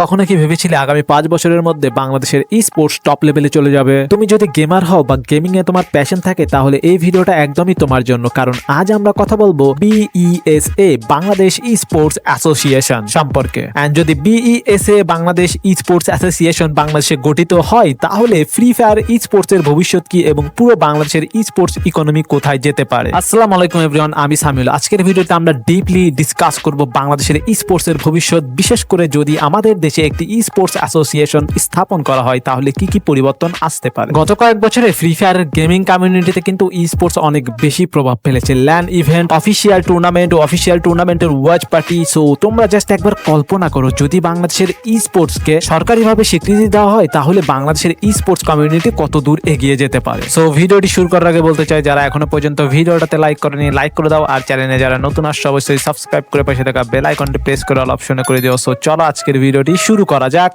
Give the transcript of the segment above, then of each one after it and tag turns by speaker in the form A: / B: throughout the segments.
A: কখনো কি ভেবেছিলে আগামী পাঁচ বছরের মধ্যে বাংলাদেশের ই স্পোর্টস টপ লেভেলে চলে যাবে? তুমি যদি গেমার হও বা গেমিং এ তোমার প্যাশন থাকে, তাহলে এই ভিডিওটা একদমই তোমার জন্য, কারণ আজ আমরা কথা বলব BESA Bangladesh e sports association সম্পর্কে। এন্ড যদি BESA Bangladesh e sports association বাংলাদেশে গঠিত হয়, তাহলে ফ্রি ফায়ার ই স্পোর্টস এর ভবিষ্যৎ কি এবং পুরো বাংলাদেশের ই স্পোর্টস ইকোনমি কোথায় যেতে পারে? আসসালামু আলাইকুম এভরিওয়ান আমি সামিউল। আজকের ভিডিওতে আমরা ডিপলি ডিসকাস করব বাংলাদেশের ই স্পোর্টস এর ভবিষ্যৎ, বিশেষ করে যদি আমাদের দেশে একটি ই স্পোর্টস অ্যাসোসিয়েশন স্থাপন করা হয়, তাহলে কি কি পরিবর্তন আসতে পারে? গত কয়েক বছরে ফ্রি ফায়ার গেমিং কমিউনিটিতে কিন্তু ই স্পোর্টস অনেক বেশি প্রভাব ফেলেছে। Land event official tournament official টুর্নামেন্টের ওয়াচ পার্টি সো তোমরা জাস্ট একবার কল্পনা করো, যদি বাংলাদেশের ই স্পোর্টস কে সরকারিভাবে স্বীকৃতি দেওয়া হয়, তাহলে বাংলাদেশের ই স্পোর্টস কমিউনিটি কত দূর এগিয়ে যেতে পারে? সো ভিডিওটি শুরু করার আগে বলতে চাই, যারা এখনও পর্যন্ত ভিডিওটাতে লাইক করেনি লাইক করে দাও। আর চ্যানেলে যারা নতুন, আসছে, অবশ্যই সাবস্ক্রাইব করে পাশে থাকা বেল আইকনটি প্রেস করে অল অপশনে করে দিও। সো চলো আজকের ভিডিওটি শুরু করা যাক।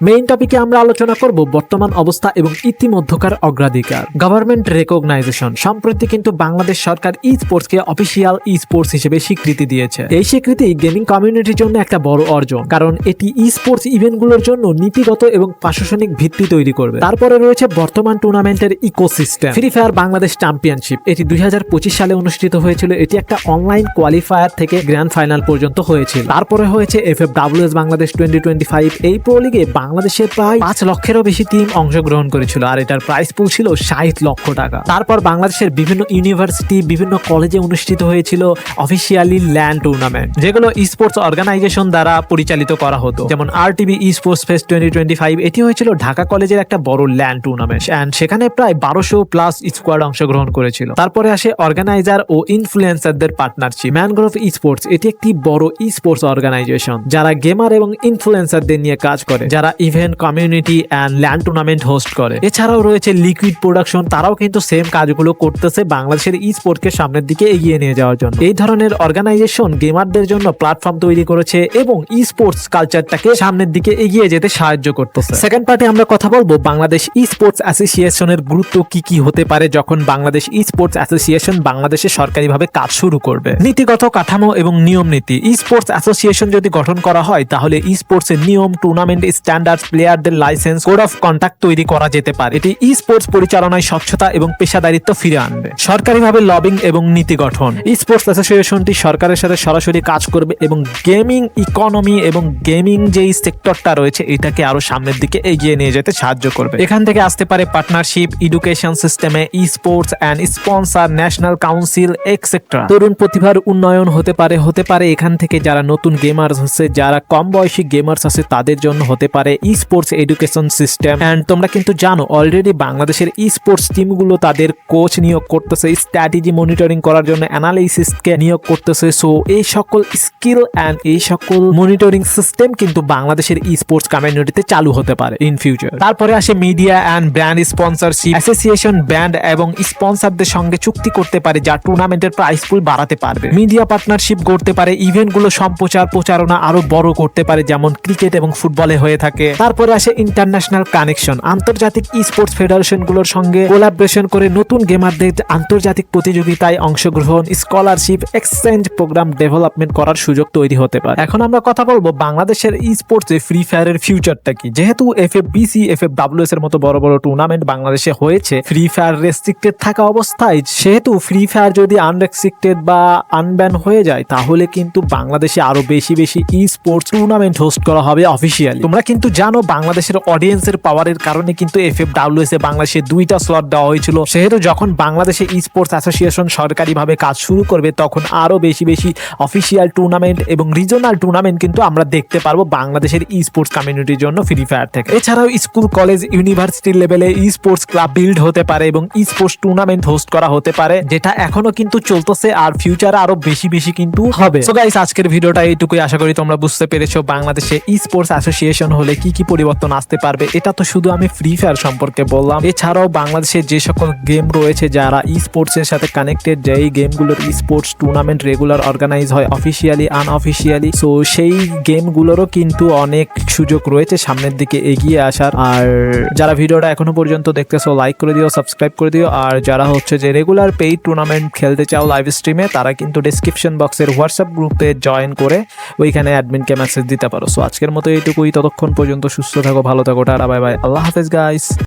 A: মেইন টপিকে আমরা আলোচনা করব বর্তমান অবস্থা এবং ইতিমধ্যকার অগ্রাধিকার। গভর্নমেন্ট রেকগনাইজেশন সম্প্রতি কিন্তু বাংলাদেশ সরকার ই স্পোর্টসকে অফিসিয়াল ই স্পোর্টস হিসেবে স্বীকৃতি দিয়েছে। এই স্বীকৃতি গেমিং কমিউনিটির জন্য একটা বড় অর্জন, কারণ এটি ই স্পোর্টস ইভেন্টগুলোর জন্য নীতিগত এবং প্রশাসনিক ভিত্তি তৈরি করবে। তারপরে রয়েছে বর্তমান টুর্নামেন্টের ecosystem free fire Bangladesh championship এটি দুই হাজার পঁচিশ সালে অনুষ্ঠিত হয়েছিল। এটি একটা অনলাইন কোয়ালিফায়ার থেকে গ্র্যান্ড ফাইনাল পর্যন্ত হয়েছিল। তারপরে হয়েছে F F WS Bangladesh twenty twenty five এই প্রো লিগে বাংলাদেশের প্রায় পাঁচ লক্ষেরও বেশি টিম অংশগ্রহণ করেছিল, আর এটার প্রাইস পুল ছিল ষাট লক্ষ টাকা। তারপর বাংলাদেশের বিভিন্ন ইউনিভার্সিটি বিভিন্ন কলেজে অনুষ্ঠিত হয়েছিল অফিসিয়ালি ল্যান্ড টুর্নামেন্ট যেগুলো স্পোর্টস অর্গানাইজেশন দ্বারা পরিচালিত করা হতো। যেমন R TV sports fest twenty twenty five এটি হয়েছিল ঢাকা কলেজের একটা বড় ল্যান্ড টুর্নামেন্ট অ্যান্ড সেখানে প্রায় বারোশো প্লাস স্কোয়াড অংশগ্রহণ করেছিল। তারপরে আসে অর্গানাইজার ও ইনফ্লুয়েন্সারদের পার্টনারশিপ ম্যানগ্রোভ স্পোর্টস এটি একটি বড় স্পোর্টস অর্গানাইজেশন যারা গেমার এবং ইনফ্লুয়েন্সারদের নিয়ে কাজ করে, যারা event community and land tournament host করে। এছাড়াও রয়েছে লিকুইড প্রোডাকশন, তারাও কিন্তু সেম কাজগুলো করতেছে বাংলাদেশের ই স্পোর্টকে সামনের দিকে এগিয়ে নিয়ে যাওয়ার জন্য। এই ধরনের অর্গানাইজেশন গেমারদের জন্য প্ল্যাটফর্ম তৈরি করেছে এবং ই স্পোর্টস কালচারটাকে সামনের দিকে এগিয়ে যেতে সাহায্য করতেছে। সেকেন্ড পার্টে আমরা কথা বলব বাংলাদেশ ই স্পোর্টস অ্যাসোসিয়েশনের গুরুত্ব কি কি হতে পারে যখন বাংলাদেশ ই স্পোর্টস অ্যাসোসিয়েশন বাংলাদেশে সরকারিভাবে কাজ শুরু করবে। নীতিগত কাঠামো এবং নিয়ম নীতি। ই স্পোর্টস অ্যাসোসিয়েশন যদি গঠন করা হয়, তাহলে ই স্পোর্টস এর নিয়ম টুর্নামেন্ট স্ট্যান্ডার্ড প্লেয়ারদের লাইসেন্স কোড অফ কন্ডাক্ট তৈরি করা যেতে পারে। এটি ই স্পোর্টস পরিচালনায় স্বচ্ছতা এবং পেশাদারিত্ব ফিরে আনবে। সরকারিভাবে লবিং এবং নীতি গঠন। ই স্পোর্টস অ্যাসোসিয়েশনটি সরকারের সাথে সরাসরি কাজ করবে এবং গেমিং ইকোনমি এবং গেমিং যেই সেক্টরটা রয়েছে, এটাকে আরও সামনের দিকে এগিয়ে নিয়ে যেতে সাহায্য করবে। এখান থেকে আসতে পারে পার্টনারশিপ এডুকেশন সিস্টেমে e sports and sponsor national council etcetera তরুণ প্রতিভার উন্নয়ন হতে পারে হতে পারে এখান থেকে যারা নতুন গেমার্স আছে যারা কম বয়সী গেমার্স আছে, তাদের জন্য হতে পারে স্পোর্টস এডুকেশন সিস্টেম অ্যান্ড তোমরা কিন্তু জানো অলরেডি বাংলাদেশের স্পোর্টস টিমগুলো তাদের কোচ নিয়োগ করতেছে স্ট্র্যাটেজি মনিটরিং করার জন্য অ্যানালাইসিসকে নিয়োগ করতেছে। সো এই সকল স্কিল অ্যান্ড এই সকল মনিটরিং সিস্টেম কিন্তু বাংলাদেশের ই স্পোর্টস কমিউনিটিতে চালু হতে পারে ইন ফিউচার তারপরে আসে media and brand sponsorship association brand এবং স্পন্সরদের সঙ্গে চুক্তি করতে পারে, যা টুর্নামেন্টের প্রাইস পুল বাড়াতে পারবে। মিডিয়া পার্টনারশিপ গড়তে পারে ইভেন্টগুলো সম্প্রচার প্রচারণা আরও বড় করতে পারে, যেমন ক্রিকেট এবং ফুটবলে হয়ে থাকে। তারপরে আসে ইন্টারন্যাশনাল কানেকশন আন্তর্জাতিক স্পোর্টস ফেডারেশনগুলোর সঙ্গে কোলাবরেশন করে নতুন গেমারদের আন্তর্জাতিক প্রতিযোগিতায় অংশগ্রহণ স্কলারশিপ এক্সচেঞ্জ প্রোগ্রাম ডেভেলপমেন্ট করার সুযোগ তৈরি হতে পারে। এখন আমরা কথা বলব বাংলাদেশের স্পোর্টসে ফ্রি ফায়ারের ফিউচারটা কি? যেহেতু F F BC F F WS এর মতো বড় বড় টুর্নামেন্ট বাংলাদেশে হয়েছে ফ্রি ফায়ার রেস্ট্রিক্টেড থাকা অবস্থায়, সেহেতু ফ্রি ফায়ার যদি আনরেস্ট্রিক্টেড বা আনব্যান হয়ে যায়, তাহলে কিন্তু বাংলাদেশে আরও বেশি বেশি ই স্পোর্টস টুর্নামেন্ট হোস্ট করা হবে অফিসিয়ালি তোমরা কিন্তু জানো, বাংলাদেশের অডিয়েন্সের পাওয়ারের কারণে কিন্তু এফ এফ ডাব্লিউএস এ বাংলাদেশে দুইটা স্লট দেওয়া হয়েছিল। সেহেতু যখন বাংলাদেশে স্পোর্টস অ্যাসোসিয়েশন সরকারিভাবে কাজ শুরু করবে, তখন আরও বেশি বেশি অফিসিয়াল টুর্নামেন্ট এবং রিজনাল টুর্নামেন্ট কিন্তু আমরা দেখতে পারব বাংলাদেশের ই স্পোর্টস কমিউনিটির জন্য ফ্রি ফায়ার থেকে। এছাড়াও স্কুল কলেজ ইউনিভার্সিটি লেভেলে ই স্পোর্টস ক্লাব বিল্ড হতে পারে এবং ই স্পোর্টস টুর্নামেন্ট হোস্ট করা হতে পারে, যেটা এখনও কিন্তু চলতেছে আর ফিউচারে আরও বেশি বেশি কিন্তু হবে। সো গাইস আজকের ভিডিওটা এইটুকুই। আশা করি তোমরা বুঝতে পেরেছ, বাংলাদেশে ই স্পোর্টস অ্যাসোসিয়েশন হলে কি কি কি পরিবর্তন আসতে পারবে, এটা তো শুধু আমি ফ্রি ফায়ার সম্পর্কে বললাম। এছাড়াও বাংলাদেশের যে সকল গেম রয়েছে, যারা ই স্পোর্টসের সাথে কানেক্টেড যে এই গেমগুলোর e sports tournament regular organise হয় অফিসিয়ালি আনঅফিসিয়ালি সো সেই গেমগুলোরও কিন্তু অনেক সুযোগ রয়েছে সামনের দিকে এগিয়ে আসার। আর যারা ভিডিওটা এখনও পর্যন্ত দেখতেছো লাইক করে দিও সাবস্ক্রাইব করে দিও। আর যারা হচ্ছে যে রেগুলার পেইড টুর্নামেন্ট খেলতে চাও লাইভ স্ট্রিমে তারা কিন্তু ডিসক্রিপশন বক্সের হোয়াটসঅ্যাপ গ্রুপে জয়েন করে ওইখানে অ্যাডমিনকে মেসেজ দিতে পারো। সো আজকের মতো এইটুকুই, ততক্ষণ পর্যন্ত সুস্থ থাকো ভালো থাকো টাটা বাই বাই আল্লাহ হাফেজ গাইস